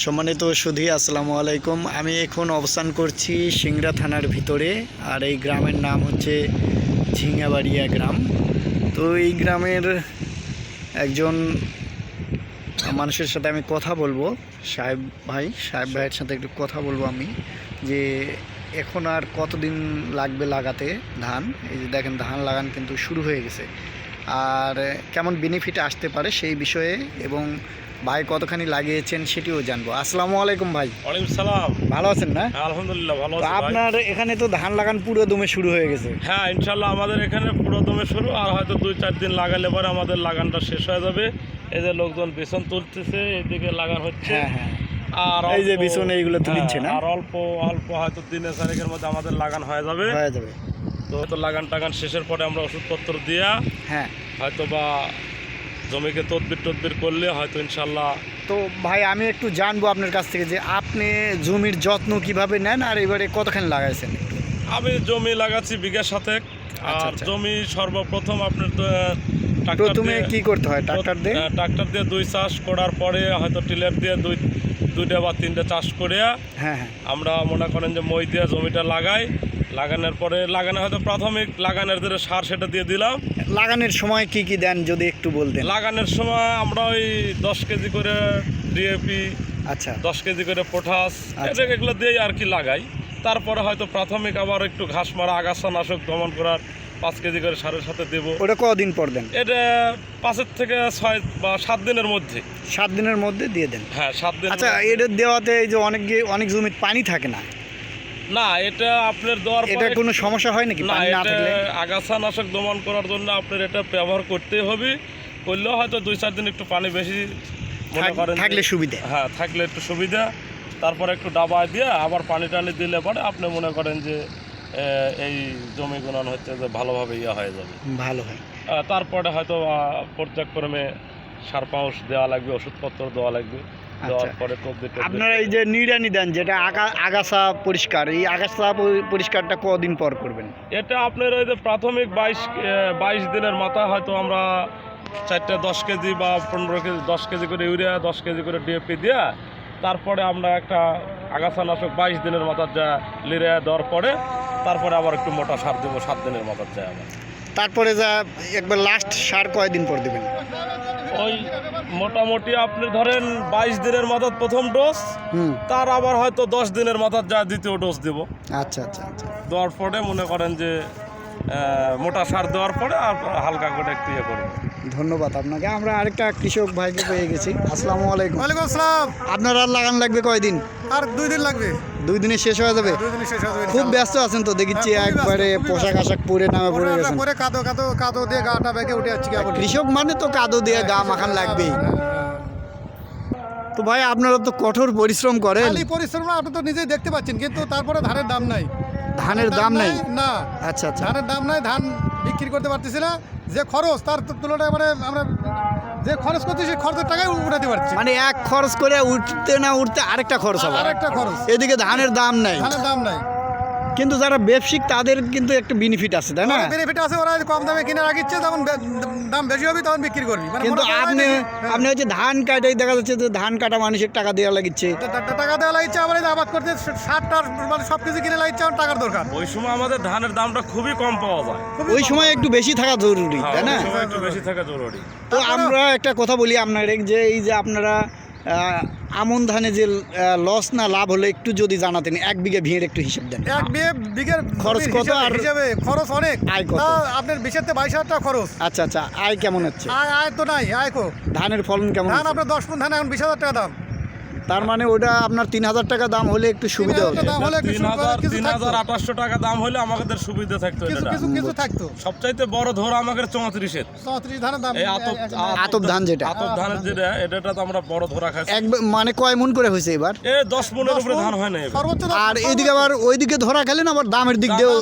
সম্মানিত সুধী আসসালামু আলাইকুম। আমি এখন অবস্থান করছি সিংড়া থানার ভিতরে, আর এই গ্রামের নাম হচ্ছে ঝিঙ্গাবাড়িয়া গ্রাম। তো এই গ্রামের একজন মানুষের সাথে আমি কথা বলব, সাহেব ভাই, সাহেব ভাইয়ের সাথে একটু কথা বলব আমি, যে এখন আর কতদিন লাগবে লাগাতে ধান? এই যে দেখেন, ধান লাগান কিন্তু শুরু হয়ে গেছে। আর কেমন বেনিফিট আসতে পারে সেই বিষয়ে এবং ভাই কতখানি লাগিয়েছেন সেটিও জানব। আসসালামু আলাইকুম ভাই। ওয়ালাইকুম সালাম। ভালো আছেন না? হ্যাঁ, আলহামদুলিল্লাহ ভালো আছি আপনার এখানে তো ধান লাগান পুরো দমে শুরু হয়ে গেছে। হ্যাঁ ইনশাল্লাহ আমাদের এখানে পুরো দমে শুরু আর হয়তো দুই চার দিন লাগালে পরে আমাদের লাগানটা শেষ হয়ে যাবে। এই যে লোকজন বেসন তুলতেছে এদিকে লাগান হচ্ছে। হ্যাঁ হ্যাঁ। আর এই যে বিছুন এইগুলো তুলিচ্ছে হ্যাঁ, না? আর অল্প অল্প হয়তো দিনে চারেকের মধ্যে আমাদের লাগান হয়ে যাবে। হয়ে যাবে। তো তো লাগান টাগান শেষের পরে আমরা ওষুধপত্র দিয়া হ্যাঁ। হয়তো বা জমিকে তদবির টদবির করলে হয়তো ইনশাল্লাহ তো ভাই আমি একটু জানব আপনার কাছ থেকে যে আপনি জমির যত্ন কীভাবে নেন আর এবারে কতখানি লাগাইছেন আমি জমি লাগাচ্ছি বিঘা সাথে আচ্ছা, আর আচ্ছা। জমি সর্বপ্রথম আপনার প্রথমে কি করতে হয়? ট্রাক্টর দিয়ে? ট্রাক্টর দিয়ে দুই চাষ করার পরে হয়তো টিলার দিয়ে দুই দুইটা বা তিনটা চাষ করে হ্যাঁ হ্যাঁ। আমরা মনে করেন যে মই দিয়ে জমিটা লাগাই। লাগানোর পরে লাগানো হয়তো প্রাথমিক লাগানোর ধরে সার সেটা দিয়ে দিলাম। লাগানোর সময় কি কি দেন যদি একটু বলতেন? লাগানোর সময় আমরা ওই দশ কেজি করে ডিএপি আচ্ছা। দশ কেজি করে পটাশ আচ্ছা। এটা এগুলো দিয়েই আর কি লাগাই। তারপরে হয়তো প্রাথমিক আবার একটু ঘাস মারা আগাছা নাশক দমন করার পাঁচ কেজি করে সারের সাথে দেবো। ওটা কদিন পর দেন? এটা পাঁচের থেকে ছয় বা সাত দিনের মধ্যে। সাত দিনের মধ্যে দিয়ে দেন? হ্যাঁ সাত দিন আচ্ছা এটা দেওয়াতে এই যে অনেক অনেক জমিতে পানি থাকে না? না এটা আপনার দেওয়ার এটা কোনো সমস্যা হয় নাকি? না পানি না এটা থাকলে? আগাছা নাশক দমন করার জন্য আপনার এটা ব্যবহার করতেই হবে। করলেও হয়তো দুই চার দিন একটু পানি বেশি মনে করেন থাকলে সুবিধে। হ্যাঁ থাকলে একটু সুবিধা। তারপরে একটু ডাবায় দিয়ে আবার পানি টানি দিলে পরে আপনি মনে করেন যে এই জমি গুণন হচ্ছে যে ভালোভাবে ইয়ে হয়ে যাবে। ভালো হয়। তারপরে হয়তো পর্যায়ক্রমে সার পাউস দেওয়া লাগবে ওষুধপত্র দেওয়া লাগবে। আচ্ছা। আপনারা এই যে নিড়ানি দেন যেটা আগা- আগাছা পরিষ্কার এই আগাছা পরিষ্কারটা কদিন পর করবেন? এটা আপনার ওই যে প্রাথমিক বাইশ বাইশ দিনের মাথা হয়তো আমরা চারটে দশ কেজি বা পনেরো কেজি দশ কেজি করে ইউরিয়া দশ কেজি করে ডিএপি দিয়া তারপরে আমরা একটা আগাছানাশক বাইশ দিনের মাথার যা লিরিয়া দেওয়ার পরে তারপরে আবার একটু মোটা সার দেবো সাত দিনের মাথার যায় আবার তারপরে যা একবার লাস্ট সার কয়দিন পর দেবেন? ওই মোটামুটি আপনি ধরেন বাইশ দিনের মাথার প্রথম ডোজ তার আবার হয়তো দশ দিনের মাথার যা দ্বিতীয় ডোজ দেব। আচ্ছা আচ্ছা আচ্ছা। দেওয়ার পরে মনে করেন যে মোটা সার দেওয়ার পরে আর হালকা করে একটু ইয়ে করব। ধন্যবাদ আপনাকে। আমরা আরেকটা কৃষক ভাইকে পেয়ে গেছি। আসসালামু আলাইকুম। ওয়ালাইকুম আসসালাম। আপনার আর লাগান লাগবে কয়দিন? আর দুই দিন লাগবে। দুই দিনে শেষ হয়ে যাবে? দুই দিন শেষ হয়ে যাবে খুব ব্যস্ত আছেন তো দেখিচ্ছি হ্যাঁ, একবারে পোশাক আশাক পরে নামে পড়ে পরে গেছেন। পরে কাদো কাদো কাদো দিয়ে গাটা বেঁকে উঠে যাচ্ছি কৃষক মানে তো কাদো দিয়ে গা মাখান লাগবেই। তো ভাই আপনারা তো কঠোর পরিশ্রম করেন। খালি পরিশ্রম আপনি তো নিজেই দেখতে পাচ্ছেন কিন্তু তারপরে ধানের দাম নাই। ধানের দাম নাই? না। আচ্ছা আচ্ছা। ধানের দাম নাই ধান বিক্রি করতে পারতেছি না। যে খরচ তার তুলনায় মানে আমরা যে খরচ করছি সেই খরচের টাকাই উঠাতে পারছি। মানে এক খরচ করে উঠতে না উঠতে আরেকটা খরচ হবে। আরেকটা খরচ। এদিকে ধানের দাম নাই। ধানের দাম নাই। কিন্তু যারা ব্যবসায়িক তাদের কিন্তু একটা বেনিফিট আছে তাই না? বেনিফিট আছে ওরা কম দামে কিনে রাখিচ্ছে তখন দাম বেশি হবে তখন বিক্রি করবি। মানে কিন্তু আপনি হ্যাঁ। আপনি হচ্ছে ধান কাটাই দেখা যাচ্ছে যে ধান কাটা মানুষের টাকা দেওয়া লাগিচ্ছে। টাকা দেওয়া লাগছে আবার আবাদ করতে সারটার মানে সব কিছু কিনে লাগছে আমার টাকার দরকার। ওই সময় আমাদের ধানের দামটা খুবই কম পাওয়া যায়। ওই সময় একটু বেশি থাকা জরুরি হ্যাঁ, তাই না? একটু বেশি থাকা জরুরি। তো আমরা একটা কথা বলি আপনার যে এই যে আপনারা আমন ধানে যে লস না লাভ হলে একটু যদি জানাতেন এক বিঘে ভিড় একটু হিসেব দেন। এক বিঘে বিঘের খরচ কত আর- হিসাবে খরচ অনেক। আয় কত? আপনার বিশের থেকে বাইশ হাজার টাকা খরচ। আচ্ছা আচ্ছা আয় কেমন হচ্ছে? আয় আয় তো নাই আয় কো। ধানের ফলন কেমন ধান আপনার দশ মন ধান এখন বিশ হাজার টাকা দাম। তার মানে ওটা আপনার তিন হাজার টাকা দাম হলে একটু সুবিধা হতো হলে তিন হাজার তিন হাজার আঠাশশো টাকা দাম হলে আমাদের সুবিধা থাকতো কিছু এটা। কিছু কিছু থাকতো। সবচাইতে বড় ধর আমাদের চৌত্রিশের। চৌত্রিশ ধানের দাম এই আতপ এক- এক- আতপ ধান যেটা। আতপ ধানের যেটা এটা তো আমরা বড় ধরা এক মানে কয় মন করে হয়েছে এবার? এ দশ উপরে ধান হয় না আর এইদিকে আবার ওইদিকে ধরা খেলেন আবার দামের দিক দিয়েও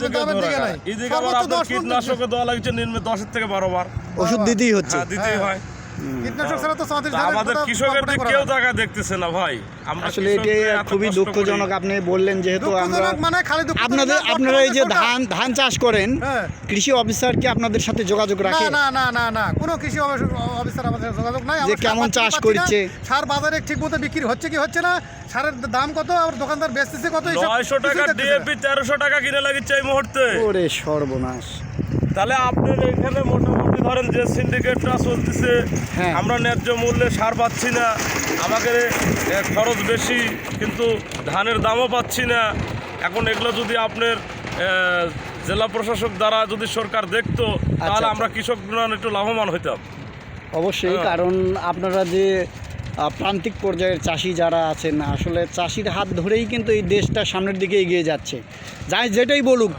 আবার আপনার দেওয়া লাগছে নিম্নে দশের থেকে বারো বার। ওষুধ দিতেই হচ্ছে। হ্যাঁ দিতেই হয়। কীটনাশক ছাড়া তো আমাদের কৃষকের দিক কেউ টাকা দেখতেছে না ভাই। আসলে এটা খুবই দুঃখজনক আপনি বললেন যেহেতু আমরা মানে খালি আপনাদের আপনারা এই যে ধান ধান চাষ করেন হ্যাঁ। কৃষি অফিসার কি আপনাদের সাথে যোগাযোগ রাখে? না না না না। কোনো কৃষি অফিস- অফিসার আমাদের যোগাযোগ নাই। কেমন চাষ করছে? সার বাজারে ঠিক মতো বিক্রি হচ্ছে কি হচ্ছে না? সারের দাম কত? আর দোকানদার বেচতেছে কত? এইসব নয়শো টাকা ডিএপি টাকা কিনে লাগিচ্ছে এই মুহূর্তে। ওরে সর্বনাশ। তাহলে আপনার এখানে মোটামুটি ধরেন যে সিন্ডিকেটটা চলতেছে হ্যাঁ। আমরা ন্যায্য মূল্যে সার পাচ্ছি না আমাদের খরচ বেশি কিন্তু ধানের দামও পাচ্ছি না এখন এগুলো যদি আপনার জেলা প্রশাসক দ্বারা যদি সরকার দেখতো তাহলে আচ্ছা। আমরা কৃষকরা একটু লাভবান হইতাম অবশ্যই হ্যাঁ। কারণ আপনারা যে প্রান্তিক পর্যায়ের চাষি যারা আছেন আসলে চাষির হাত ধরেই কিন্তু এই দেশটা সামনের দিকে এগিয়ে যাচ্ছে যাই যেটাই বলুক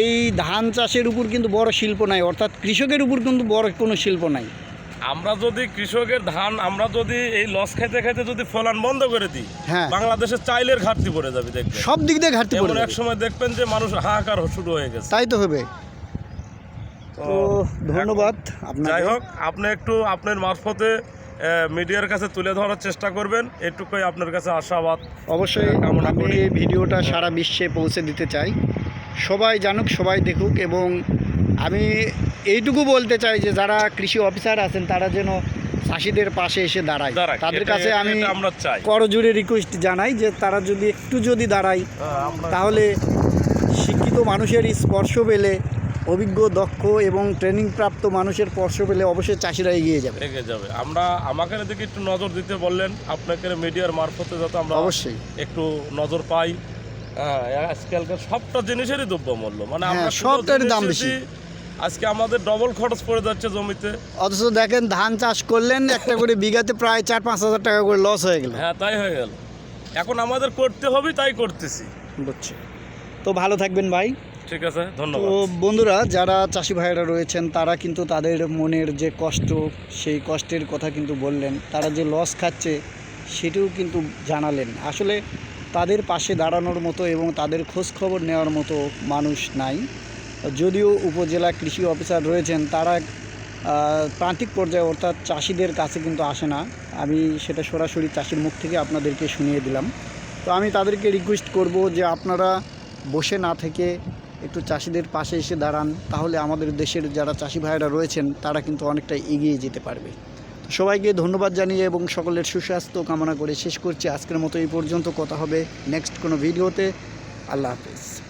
এই ধান চাষের উপর কিন্তু বড় শিল্প নাই অর্থাৎ কৃষকের উপর কিন্তু বড় কোনো শিল্প নাই। আমরা যদি কৃষকের ধান আমরা যদি এই লস খাইতে খাইতে যদি ফলান বন্ধ করে দিই হ্যাঁ। বাংলাদেশের চাইলের ঘাটতি পড়ে যাবে দেখবেন। সব দিক দিয়ে ঘাটতি পড়ে এক সময় দেখবেন যে মানুষ হাহাকার শুরু হয়ে গেছে। তাই তো হবে। তো ধন্যবাদ যাই হোক আপনি একটু আপনার মারফতে মিডিয়ার কাছে তুলে ধরার চেষ্টা করবেন। এটুকুই আপনার কাছে আশাবাদ। অবশ্যই আমি এই ভিডিওটা সারা বিশ্বে পৌঁছে দিতে চাই। সবাই জানুক সবাই দেখুক এবং আমি এইটুকু বলতে চাই যে যারা কৃষি অফিসার আছেন তারা যেন চাষিদের পাশে এসে দাঁড়ায়। তাদের কাছে আমি এটা আমরা চাই। করজোরে রিকোয়েস্ট জানাই যে তারা যদি একটু যদি দাঁড়ায় তাহলে শিক্ষিত মানুষের স্পর্শ পেলে অভিজ্ঞ দক্ষ এবং ট্রেনিং প্রাপ্ত মানুষের স্পর্শ পেলে অবশ্যই চাষিরা এগিয়ে যাবে। এগিয়ে যাবে। আমরা আমাকে দিকে একটু নজর দিতে বললেন আপনাকে মিডিয়ার মারফতে যাতে আমরা অবশ্যই। একটু নজর পাই। আজকালকার সবটা জিনিসেরই দ্রব্যমূল্য। মানে আমরা হ্যাঁ, সবটারই দাম বেশি। আজকে আমাদের ডবল খরচ পড়ে যাচ্ছে জমিতে। অথচ দেখেন ধান চাষ করলেন একটা করে বিঘাতে প্রায় চার পাঁচ হাজার টাকা করে লস হয়ে গেল। হ্যাঁ তাই হয়ে গেল। এখন আমাদের করতে হবে তাই করতেছি। বুঝছি। তো ভালো থাকবেন ভাই। ঠিক আছে তো ধন্যবাদ বন্ধুরা যারা চাষি ভাইয়েরা রয়েছেন তারা কিন্তু তাদের মনের যে কষ্ট সেই কষ্টের কথা কিন্তু বললেন। তারা যে লস খাচ্ছে সেটিও কিন্তু জানালেন। আসলে তাদের পাশে দাঁড়ানোর মতো এবং তাদের খোঁজখবর নেওয়ার মতো মানুষ নাই। যদিও উপজেলা কৃষি অফিসার রয়েছেন, তারা প্রান্তিক পর্যায়ে অর্থাৎ চাষিদের কাছে কিন্তু আসে না। আমি সেটা সরাসরি চাষির মুখ থেকে আপনাদেরকে শুনিয়ে দিলাম। তো আমি তাদেরকে রিকোয়েস্ট করব যে আপনারা বসে না থেকে একটু চাষিদের পাশে এসে দাঁড়ান, তাহলে আমাদের দেশের যারা চাষি ভাইরা রয়েছেন, তারা কিন্তু অনেকটা এগিয়ে যেতে পারবে। সবাইকে ধন্যবাদ জানিয়ে এবং সকলের সুস্বাস্থ্য কামনা করে শেষ করছি। আজকের মতো এই পর্যন্ত। কথা হবে নেক্সট কোনো ভিডিওতে। আল্লাহ হাফেজ।